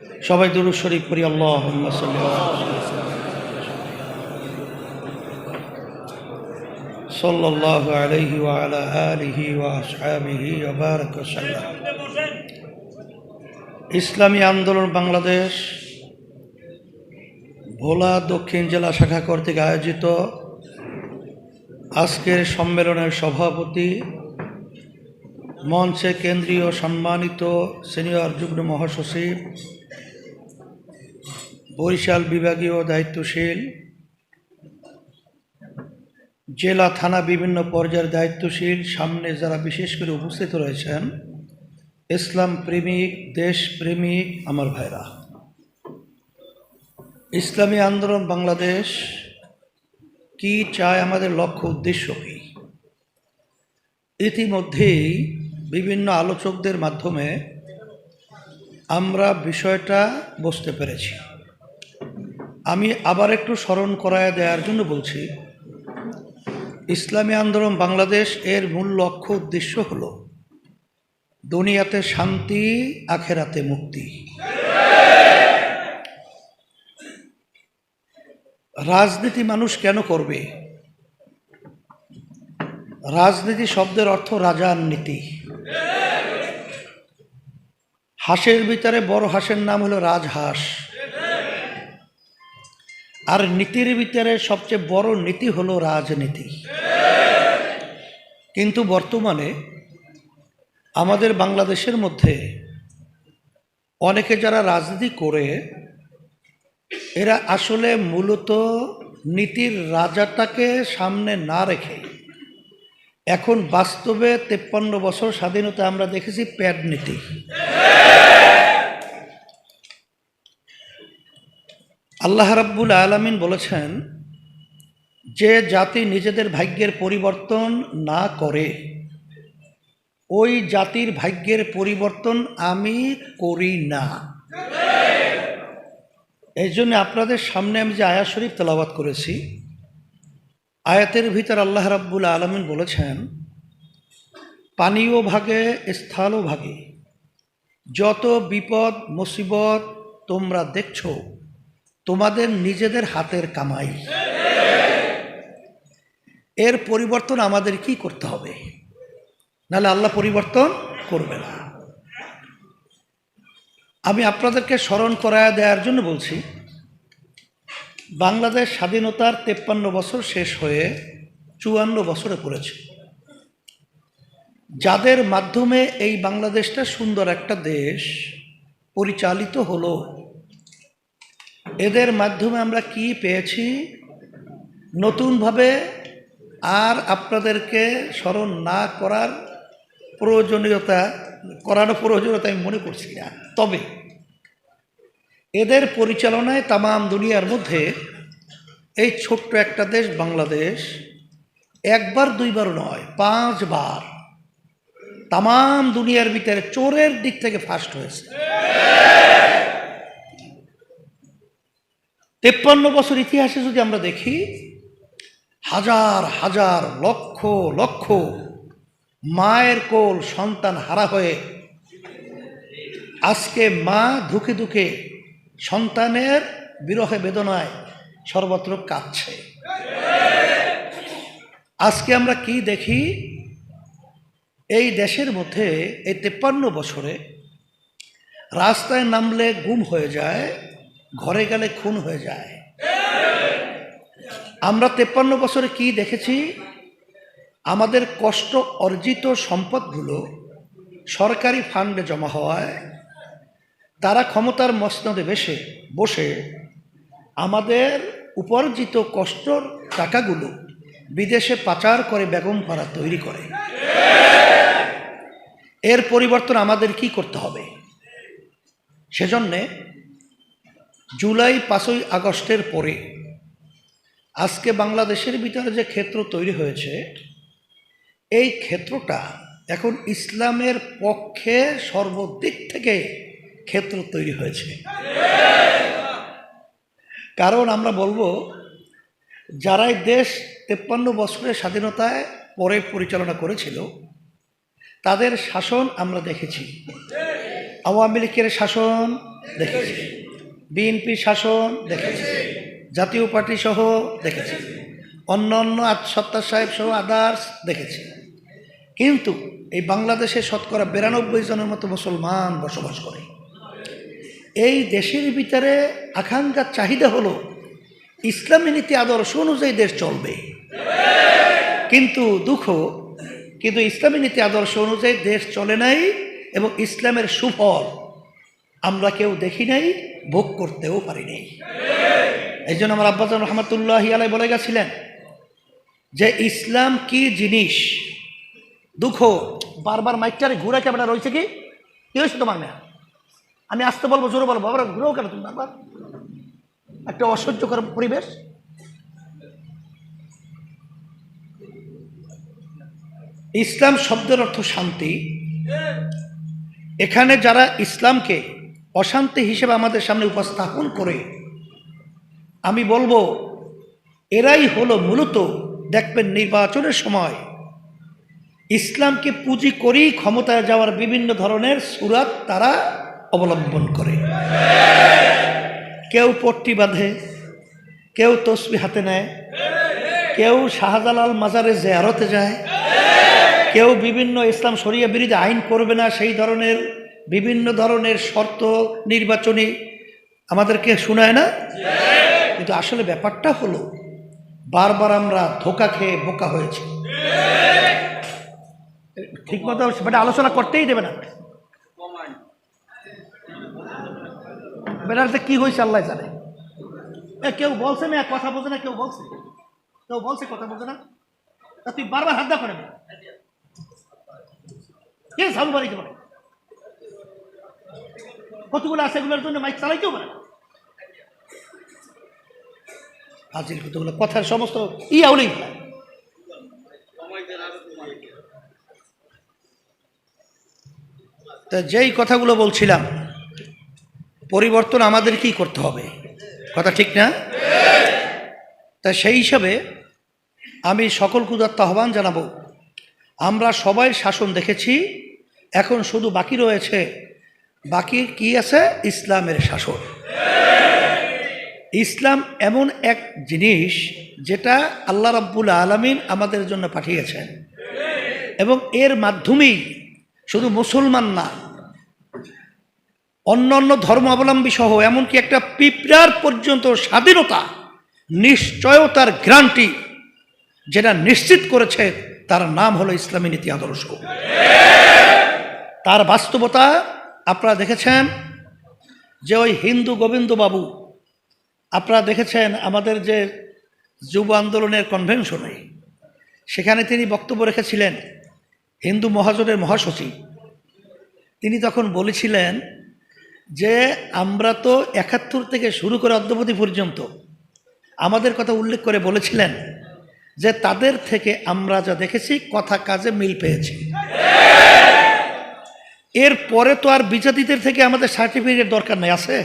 সবাই দুরুদ শরীফ করি আল্লাহ আলহি ইসলামী আন্দোলন বাংলাদেশ ভোলা দক্ষিণ জেলা শাখা কর্তৃক আয়োজিত আজকের সম্মেলনের সভাপতি মঞ্চে কেন্দ্রীয় সম্মানিত সিনিয়র যুগ্ম মহাসচিব বরিশাল বিভাগীয় দায়িত্বশীল, জেলা, থানা বিভিন্ন পর্যায়ের দায়িত্বশীল, সামনে যারা বিশেষ করে উপস্থিত রয়েছেন, ইসলাম প্রেমিক, দেশ প্রেমিক, আমার ভাইরা। ইসলামী আন্দোলন বাংলাদেশ কি চায়, আমাদের লক্ষ্য উদ্দেশ্য কী? ইতিমধ্যেই বিভিন্ন আলোচকদের মাধ্যমে আমরা বিষয়টা বুঝতে পেরেছি। আমি আবার একটু স্মরণ করায় দেওয়ার জন্য বলছি, ইসলামী আন্দোলন বাংলাদেশ এর মূল লক্ষ্য উদ্দেশ্য হল দুনিয়াতে শান্তি, আখেরাতে মুক্তি। রাজনীতি মানুষ কেন করবে? রাজনীতি শব্দের অর্থ রাজার নীতি। হাঁসের ভিতরে বড় হাঁসের নাম হলো রাজহাঁস। আর নীতির ভিতরে সবচেয়ে বড় নীতি হলো রাজনীতি। কিন্তু বর্তমানে আমাদের বাংলাদেশের মধ্যে অনেকে যারা রাজনীতি করে, এরা আসলে মূলত নীতির রাজাটাকে সামনে না রেখে এখন বাস্তবে তেপ্পান্ন বছর স্বাধীনতা আমরা দেখেছি প্যাড নীতি। আল্লাহ রাব্বুল আলামিন বলেছেন, যে জাতি নিজেদের ভাগ্যের পরিবর্তন না করে, ওই জাতির ভাগ্যের পরিবর্তন আমি করি না। এই জন্য আপনাদের সামনে আমি যে আয়া শরীফ তেলাবাত করেছি, আয়াতের ভিতর আল্লাহ রাব্বুল আলমিন বলেছেন, পানীয় ভাগে স্থলও ভাগে যত বিপদ, মুসিবত তোমরা দেখছ তোমাদের নিজেদের হাতের কামাই। এর পরিবর্তন আমাদের কি করতে হবে? নাহলে আল্লাহ পরিবর্তন করবে না। আমি আপনাদেরকে স্মরণ করায় দেওয়ার জন্য বলছি, বাংলাদেশ স্বাধীনতার তেপ্পান্ন বছর শেষ হয়ে চুয়ান্ন বছরে পড়েছে। যাদের মাধ্যমে এই বাংলাদেশটা সুন্দর একটা দেশ পরিচালিত হলো এদের মাধ্যমে আমরা কি পেয়েছি? নতুনভাবে আর আপনাদেরকে স্মরণ না করার প্রয়োজনীয়তা করার প্রয়োজনীয়তা আমি মনে করছি না। তবে এদের পরিচালনায় তামাম দুনিয়ার মধ্যে এই ছোট্ট একটা দেশ বাংলাদেশ একবার দুইবার নয়, পাঁচবার তামাম দুনিয়ার ভিতরে চোরের দিক থেকে ফার্স্ট হয়েছে। তেপ্পান্ন বছর ইতিহাসে যদি আমরা দেখি, হাজার হাজার, লক্ষ লক্ষ মায়ের কোল সন্তান হারা হয়ে আজকে মা ধুকে ধুকে সন্তানের বিরহে বেদনায় সর্বত্র কাঁদছে। আজকে আমরা কি দেখি? এই দেশের মধ্যে এই তেপ্পান্ন বছরে রাস্তায় নামলে গুম হয়ে যায় ঘরে গেলে খুন হয়ে যায়। আমরা তেপ্পান্ন বছরে কি দেখেছি? আমাদের কষ্ট অর্জিত সম্পদগুলো সরকারি ফান্ডে জমা হওয়ায়, তারা ক্ষমতার মসনদে বেশে, বসে আমাদের উপার্জিত কষ্টর টাকাগুলো বিদেশে পাচার করে বেগম পাড়া তৈরি করে। এর পরিবর্তন আমাদের কি করতে হবে? সেজন্যে জুলাই পাঁচই আগস্টের পরে আজকে বাংলাদেশের ভিতরে যে ক্ষেত্র তৈরি হয়েছে, এই ক্ষেত্রটা এখন ইসলামের পক্ষে সর্বদিক থেকে ক্ষেত্র তৈরি হয়েছে। কারণ আমরা বলব, যারাই দেশ তেপ্পান্ন বছরের স্বাধীনতায় পরে পরিচালনা করেছিল, তাদের শাসন আমরা দেখেছি। আওয়ামী লীগের শাসন দেখেছি। বিএনপির শাসন দেখেছি। জাতীয় পার্টি সহ দেখেছি। অন্য অন্য সত্তার সাহেব সহ আদার্স দেখেছি। কিন্তু এই বাংলাদেশে শতকরা বিরানব্বই জনের মতো মুসলমান বসবাস করে। এই দেশের ভিতরে আকাঙ্ক্ষার চাহিদা হলো ইসলামী নীতি আদর্শ অনুযায়ী দেশ চলবে। কিন্তু দুঃখ, কিন্তু ইসলামী নীতি আদর্শ অনুযায়ী দেশ চলে নাই এবং ইসলামের সুফল আমরা কেউ দেখি নাই। ভোগ করতেও পারি নাই। এই জন্য আমার আব্বাজান রহমতুল্লাহ আলাই বলে গেছিলেন যে, ইসলাম কি জিনিস? দুঃখ। বারবার মাইকটারে ঘুরে ক্যামেরা রয়েছে কি? কি হয়েছে তোমার আমি আসতে বলব, জোরে বলব, আবার ঘুরেও কেন তুমি বারবার? একটা অসহ্যকর পরিবেশ। ইসলাম শব্দের অর্থ শান্তি। এখানে যারা ইসলামকে অশান্তি হিসেবে আমাদের সামনে উপস্থাপন করে, আমি বলব, এরাই হলো মূলত, দেখবেন নির্বাচনের সময়, ইসলামকে পুঁজি করেই ক্ষমতায় যাওয়ার বিভিন্ন ধরনের সুরাত তারা অবলম্বন করে। কেউ পট্টি বাঁধে, কেউ তসবি হাতে নেয়, কেউ শাহজালাল মাজারে জেয়ারতে যায়, কেউ বিভিন্ন ইসলাম শরিয়া বিরোধী আইন করবে না, সেই ধরনের বিভিন্ন ধরনের শর্ত নির্বাচনী আমাদেরকে শোনায় না? কিন্তু আসলে ব্যাপারটা হলো, বারবার আমরা ধোকা খেয়ে বোকা হয়েছি। ঠিক মতো সেটা আলোচনা করতেই দেবে না। বেড়াতে কি হয়েছে আল্লাহ জানে। কেউ বলছে না, কথা বলছে না, কেউ বলছে। কেউ বলছে, কথা বলছে না। তুই বারবার হাত দা করে না কে সাবু বাড়িতে কতগুলো আছে এগুলোর জন্য মাইক পারে না। হাজির কতগুলো কথার সমস্ত ই আউলেই তা যেই কথাগুলো বলছিলাম, পরিবর্তন আমাদেরকেই করতে হবে? কথা ঠিক না? তা সেই হিসাবে আমি সকল কুদাত্ত আহ্বান জানাব। আমরা সবাই শাসন দেখেছি, এখন শুধু বাকি রয়েছে বাকি কি আছে? ইসলামের শাসন। ইসলাম এমন এক জিনিস যেটা আল্লাহ রাব্বুল আলমিন আমাদের জন্য পাঠিয়েছেন। এবং এর মাধ্যমেই শুধু মুসলমান না, অন্য অন্য ধর্মাবলম্বী সহ, এমনকি একটা পিঁপড়ার পর্যন্ত স্বাধীনতা, নিশ্চয়তার গ্রান্টি যেটা নিশ্চিত করেছে, তার নাম হলো ইসলামী নীতি আদর্শ। তার বাস্তবতা আপনারা দেখেছেন যে ওই হিন্দু গোবিন্দ বাবু আপনারা দেখেছেন আমাদের যে যুব আন্দোলনের কনভেনশনে সেখানে তিনি বক্তব্য রেখেছিলেন হিন্দু মহাজনের মহাসচিব। তিনি তখন বলেছিলেন যে, আমরা তো একাত্তর থেকে শুরু করে অদ্যবধি পর্যন্ত আমাদের কথা উল্লেখ করে বলেছিলেন যে, তাদের থেকে আমরা যা দেখেছি, কথা কাজে মিল পেয়েছি। এর পরে তো আর বিজাতিদের থেকে আমাদের সার্টিফিকেট দরকার নেই, আছে?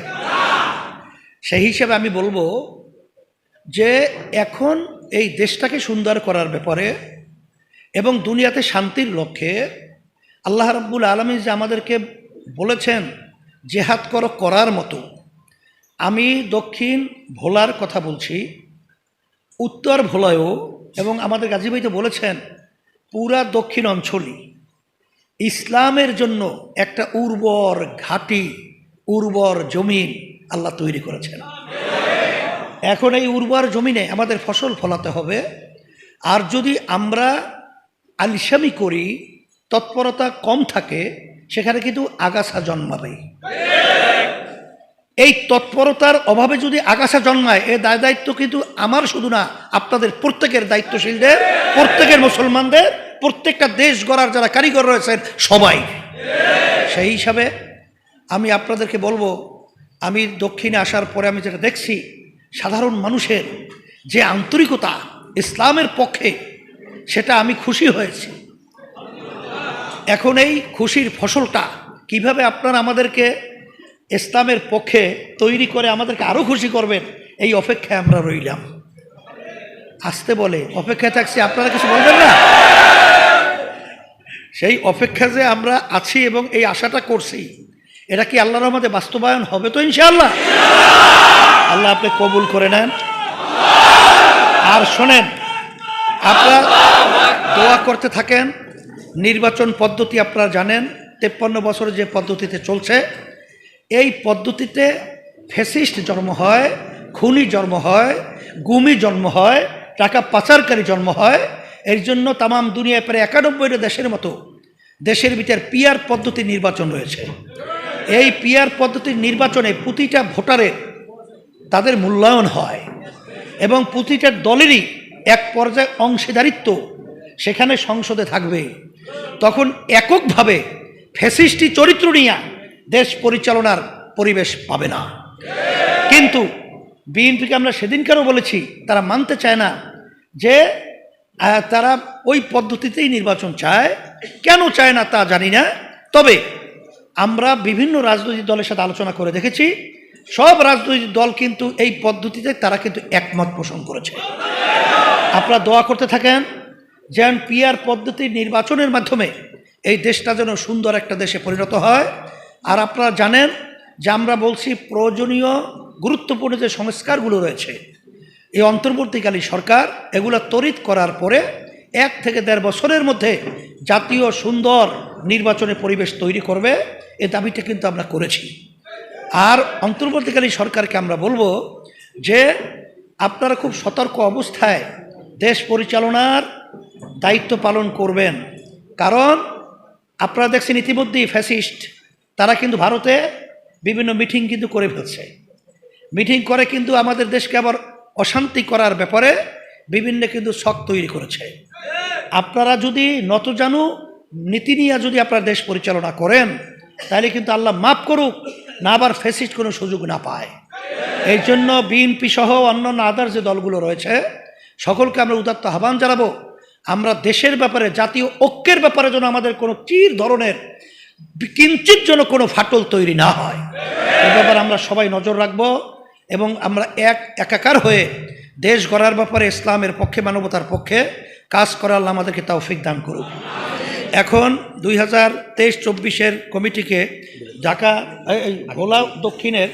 সেই হিসেবে আমি বলব যে এখন এই দেশটাকে সুন্দর করার ব্যাপারে এবং দুনিয়াতে শান্তির লক্ষ্যে আল্লাহ রাব্বুল আলমী যে আমাদেরকে বলেছেন, জেহাদ করো করার মতো। আমি দক্ষিণ ভোলার কথা বলছি, উত্তর ভোলায়ও এবং আমাদের গাজী ভাই তো বলেছেন, পুরা দক্ষিণ অঞ্চলই ইসলামের জন্য একটা উর্বর ঘাটি, উর্বর জমিন আল্লাহ তৈরি করেছেন। এখন এই উর্বর জমিনে আমাদের ফসল ফলাতে হবে। আর যদি আমরা আলিসামি করি, তৎপরতা কম থাকে, সেখানে কিন্তু আগাছা জন্মাবে। এই তৎপরতার অভাবে যদি আগাছা জন্মায়, এ দায় দায়িত্ব কিন্তু আমার শুধু না, আপনাদের প্রত্যেকের দায়িত্বশীলদের, প্রত্যেকের মুসলমানদের প্রত্যেকটা দেশ গড়ার যারা কারিগর রয়েছেন, সবাই। সেই হিসাবে আমি আপনাদেরকে বলব, আমি দক্ষিণে আসার পরে আমি যেটা দেখছি, সাধারণ মানুষের যে আন্তরিকতা ইসলামের পক্ষে, সেটা আমি খুশি হয়েছি। এখন এই খুশির ফসলটা কীভাবে আপনারা আমাদেরকে ইসলামের পক্ষে তৈরি করে আমাদেরকে আরও খুশি করবেন, এই অপেক্ষায় আমরা রইলাম। আসতে বলে, অপেক্ষায় থাকছি, আপনারা কিছু বলবেন না? সেই অপেক্ষা যে আমরা আছি এবং এই আশাটা করছি, এটা কি আল্লাহর রহমতে বাস্তবায়ন হবে তো ইনশাআল্লাহ? আল্লাহ আপনি কবুল করে নেন। আর শোনেন, আপনারা দোয়া করতে থাকেন, নির্বাচন পদ্ধতি আপনারা জানেন, তেপ্পান্ন বছরে যে পদ্ধতিতে চলছে, এই পদ্ধতিতে ফেসিস্ট জন্ম হয়, খুনি জন্ম হয়, গুমি জন্ম হয়, টাকা পাচারকারী জন্ম হয় এর জন্য তামাম দুনিয়ায় প্রায় একানব্বইটা দেশের মতো দেশের ভিতর পিয়ার পদ্ধতি নির্বাচন রয়েছে। এই পিয়ার পদ্ধতির নির্বাচনে প্রতিটা ভোটারের তাদের মূল্যায়ন হয় এবং প্রতিটা দলেরই এক পর্যায়ে অংশীদারিত্ব সেখানে সংসদে থাকবে। তখন এককভাবে ফ্যাসিস্টি চরিত্র নিয়ে দেশ পরিচালনার পরিবেশ পাবে না। কিন্তু বিএনপিকে আমরা সেদিনকারও বলেছি, তারা মানতে চায় না যে তারা ওই পদ্ধতিতেই নির্বাচন চায়। কেন চায় না তা জানি না। তবে আমরা বিভিন্ন রাজনৈতিক দলের সাথে আলোচনা করে দেখেছি, সব রাজনৈতিক দল কিন্তু এই পদ্ধতিতে তারা কিন্তু একমত পোষণ করেছে। আপনারা দোয়া করতে থাকেন যেন পিয়ার পদ্ধতির নির্বাচনের মাধ্যমে এই দেশটা যেন সুন্দর একটা দেশে পরিণত হয়। আর আপনারা জানেন যে আমরা বলছি প্রয়োজনীয়, গুরুত্বপূর্ণ যে সংস্কারগুলো রয়েছে এই অন্তর্বর্তীকালী সরকার এগুলো তড়িৎ করার পরে এক থেকে দেড় বছরের মধ্যে জাতীয় সুন্দর নির্বাচনের পরিবেশ তৈরি করবে, এ দাবিটা কিন্তু আমরা করেছি। আর অন্তর্বর্তীকালী সরকারকে আমরা বলব যে, আপনারা খুব সতর্ক অবস্থায় দেশ পরিচালনার দায়িত্ব পালন করবেন। কারণ, আপনারা দেখছেন ইতিমধ্যেই ফ্যাসিস্ট, তারা কিন্তু ভারতে বিভিন্ন মিটিং কিন্তু করে ফেলছে। মিটিং করে কিন্তু আমাদের দেশকে আবার অশান্তি করার ব্যাপারে বিভিন্ন কিন্তু শখ তৈরি করেছে। আপনারা যদি নতজানু নীতি নিয়ে যদি আপনারা দেশ পরিচালনা করেন, তাহলে কিন্তু আল্লাহ মাফ করুক, না আবার ফেসিস্ট কোনো সুযোগ না পায়। এই জন্য বিএনপি সহ অন্যান্য আদার যে দলগুলো রয়েছে, সকলকে আমরা উদাত্ত আহ্বান জানাব, আমরা দেশের ব্যাপারে, জাতীয় ঐক্যের ব্যাপারে যেন আমাদের কোনো চির ধরনের কিঞ্চিত যেন কোনো ফাটল তৈরি না হয়। এ ব্যাপারে আমরা সবাই নজর রাখব। এবং আমরা এক একাকার হয়ে দেশ গড়ার ব্যাপারে ইসলামের পক্ষে, মানবতার পক্ষে কাজ করার আল্লাহ আমাদেরকে তৌফিক দান করুক। এখন দুই হাজার তেইশ চব্বিশের কমিটিকে ঢাকা ভোলা দক্ষিণের